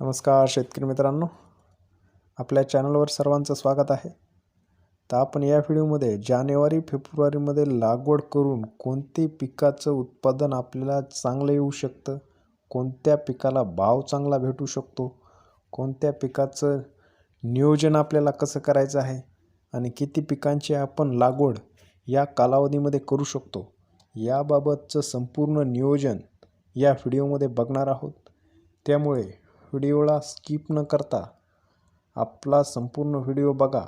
नमस्कार शेतकरी मित्रांनो. आपल्या चॅनलवर सर्वांचं स्वागत आहे. तर आपण या व्हिडिओमध्ये जानेवारी फेब्रुवारीमध्ये लागवड करून कोणते पिकाचं उत्पादन आपल्याला चांगलं येऊ शकतं कोणत्या पिकाला भाव चांगला भेटू शकतो कोणत्या पिकाचं नियोजन आपल्याला कसं करायचं आहे आणि किती पिकांची आपण लागवड या कालावधीमध्ये करू शकतो याबाबतचं संपूर्ण नियोजन या व्हिडिओमध्ये बघणार आहोत. त्यामुळे व्हिडिओला स्किप न करता आपला संपूर्ण व्हिडिओ बघा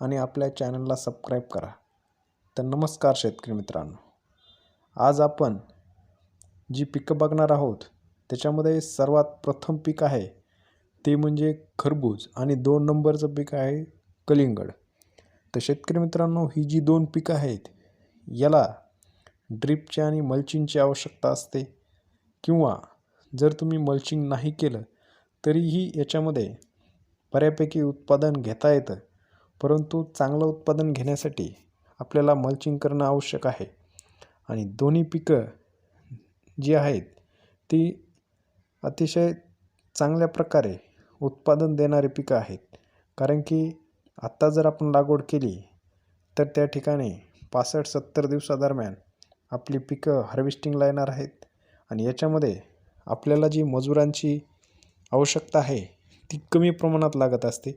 आणि आपल्या चॅनलला सबस्क्राईब करा. तर नमस्कार शेतकरी मित्रांनो. आज आपण जी पिकं बघणार आहोत त्याच्यामध्ये सर्वात प्रथम पीक आहे ते म्हणजे खरबूज आणि दोन नंबरचं पीक आहे कलिंगड. तर शेतकरी मित्रांनो ही जी दोन पिकं आहेत याला ड्रिपची आणि मल्चिंगची आवश्यकता असते. किंवा जर तुम्ही मल्चिंग नाही केलं तरीही याच्यामध्ये बऱ्यापैकी उत्पादन घेता येतं. परंतु चांगलं उत्पादन घेण्यासाठी आपल्याला मल्चिंग करणं आवश्यक आहे. आणि दोन्ही पिकं जी आहेत ती अतिशय चांगल्या प्रकारे उत्पादन देणारी पिकं आहेत. कारण की आत्ता जर आपण लागवड केली तर त्या ठिकाणी पासष्ट सत्तर दिवसादरम्यान आपली पिकं हार्वेस्टिंगला येणार आहेत. आणि याच्यामध्ये आपल्याला जी मजुरांची आवश्यकता आहे ती कमी प्रमाणात लागत असते.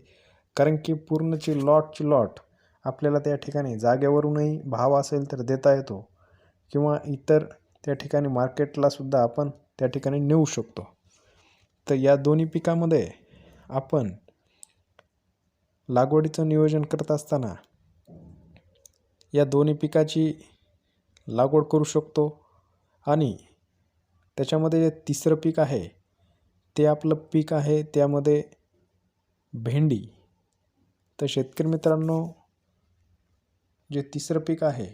कारण की पूर्णची लॉटची लॉट आपल्याला त्या ठिकाणी जागेवरूनही भाव असेल तर देता येतो किंवा इतर त्या ठिकाणी मार्केटलासुद्धा आपण त्या ठिकाणी नेऊ शकतो. तर या दोन्ही पिकामध्ये आपण लागवडीचं नियोजन करत असताना या दोन्ही पिकाची लागवड करू शकतो आणि त्याच्यामध्ये जे तिसरं पीक आहे ते आपलं पीक आहे त्यामध्ये भेंडी. तर शेतकरी मित्रांनो जे तिसरं पीक आहे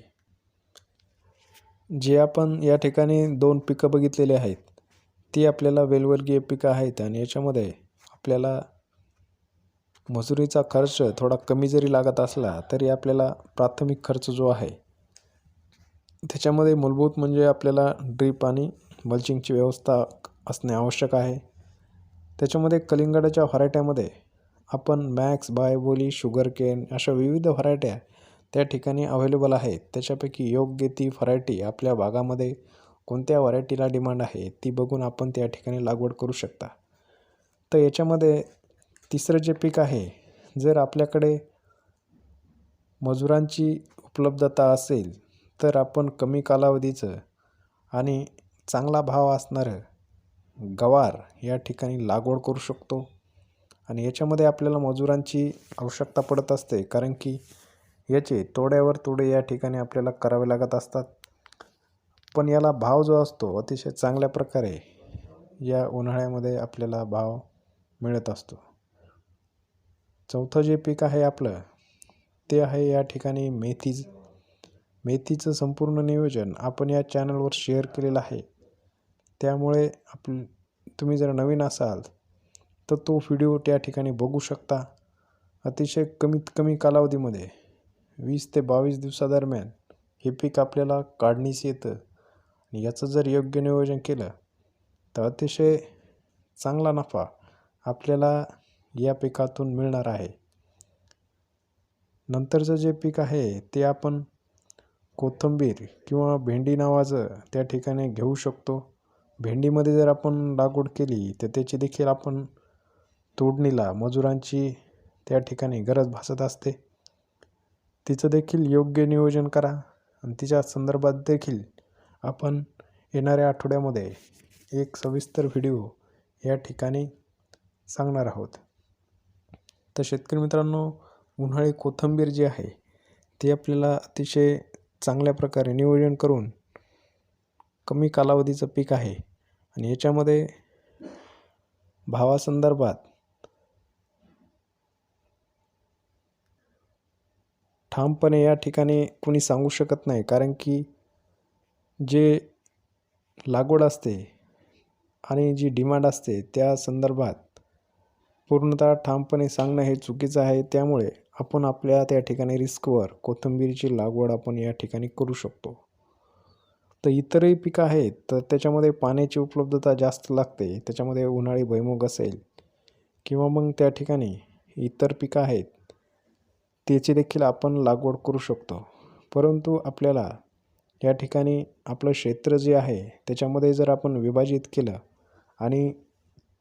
जे आपण या ठिकाणी दोन पिकं बघितलेले आहेत ती आपल्याला वेलवर्गीय पिकं आहेत आणि याच्यामध्ये आपल्याला मजुरीचा खर्च थोडा कमी जरी लागत असला तरी आपल्याला प्राथमिक खर्च जो आहे त्याच्यामध्ये मूलभूत म्हणजे आपल्याला ड्रीप आणि मल्चिंगची व्यवस्था असणे आवश्यक आहे. त्याच्यामध्ये कलिंगडाच्या व्हरायट्यामध्ये आपण मॅक्स बायबोली शुगर केन अशा विविध व्हरायट्या त्या ठिकाणी अवेलेबल आहेत. त्याच्यापैकी योग्य ती व्हरायटी आपल्या भागामध्ये कोणत्या व्हरायटीला डिमांड आहे ती बघून आपण त्या ठिकाणी लागवड करू शकता. तर याच्यामध्ये तिसरं जे पीक आहे जर आपल्याकडे मजुरांची उपलब्धता असेल तर आपण कमी कालावधीचं आणि चांगला भाव असणारं गवार या ठिकाणी लागवड करू शकतो. आणि याच्यामध्ये आपल्याला मजुरांची आवश्यकता पडत असते. कारण की याचे तोड्यावर तोडे या ठिकाणी आपल्याला करावे लागत असतात. पण याला भाव जो असतो अतिशय चांगल्या प्रकारे या उन्हाळ्यामध्ये आपल्याला भाव मिळत असतो. चौथं जे पीक आहे आपलं ते आहे या ठिकाणी मेथीज मेथीचं संपूर्ण नियोजन आपण या चॅनलवर शेअर केलेलं आहे. त्यामुळे आप तुम्ही जर नवीन असाल तर तो व्हिडिओ त्या ठिकाणी बघू शकता. अतिशय कमीत कमी कालावधीमध्ये वीस ते बावीस दिवसादरम्यान हे पीक आपल्याला काढणीस येतं. आणि याचं जर योग्य नियोजन केलं तर अतिशय चांगला नफा आपल्याला या पिकातून मिळणार आहे. नंतरचं जे पीक आहे ते आपण कोथिंबीर किंवा भेंडी नावाचं त्या ठिकाणी घेऊ शकतो. भेंडीमध्ये जर आपण लागवड केली तर त्याची देखील आपण तोडणीला मजुरांची त्या ठिकाणी गरज भासत असते. तिचं देखील योग्य नियोजन करा आणि तिच्या संदर्भात देखील आपण येणाऱ्या आठवड्यामध्ये एक सविस्तर व्हिडिओ या ठिकाणी सांगणार आहोत. तर शेतकरी मित्रांनो उन्हाळी कोथिंबीर जी आहे ती आपल्याला अतिशय चांगल्या प्रकारे नियोजन करून कमी कालावधीचं पीक आहे. आणि याच्यामध्ये भावासंदर्भात ठामपणे या ठिकाणी कुणी सांगू शकत नाही. कारण की जे लागवड असते आणि जी डिमांड असते त्या संदर्भात पूर्णतः ठामपणे सांगणं हे चुकीचं आहे. त्यामुळे आपण आपल्या त्या ठिकाणी रिस्कवर कोथिंबीरची लागवड आपण या ठिकाणी करू शकतो. तर इतरही पिकं आहेत तर त्याच्यामध्ये पाण्याची उपलब्धता जास्त लागते त्याच्यामध्ये उन्हाळी भुईमूग असेल किंवा मग त्या ठिकाणी इतर पिकं आहेत त्याची देखील आपण लागवड करू शकतो. परंतु आपल्याला या ठिकाणी आपलं क्षेत्र जे आहे त्याच्यामध्ये जर आपण विभाजित केलं आणि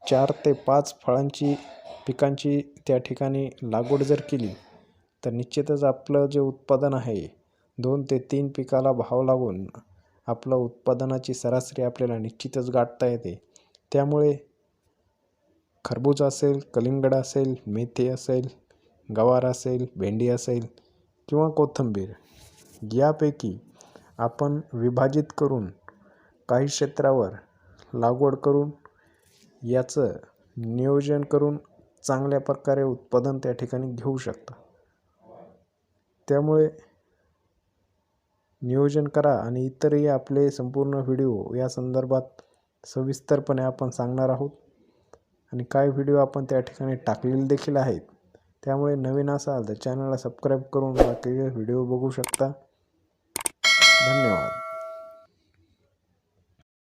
चार ते पाच फळांची पिकांची त्या ठिकाणी लागवड जर केली तर निश्चितच आपलं जे उत्पादन आहे दोन ते तीन पिकाला भाव लागून आपलं उत्पादनाची सरासरी आपल्याला निश्चितच गाठता येते. त्यामुळे खरबूज असेल कलिंगड असेल मेथी असेल गवार असेल भेंडी असेल किंवा कोथिंबीर यापैकी आपण विभाजित करून काही क्षेत्रावर लागवड करून याचं नियोजन करून चांगल्या प्रकारे उत्पादन त्या ठिकाणी घेऊ शकता. त्यामुळे नियोजन करा आणि इतरही आपले संपूर्ण व्हिडिओ या संदर्भात सविस्तरपणे आपण सांगणार आहोत. आणि काय व्हिडिओ आपण त्या ठिकाणी टाकलेले देखील आहेत त्यामुळे नवीन असाल तर चॅनलला सबस्क्राईब करून बाकीचे व्हिडिओ बघू शकता. धन्यवाद.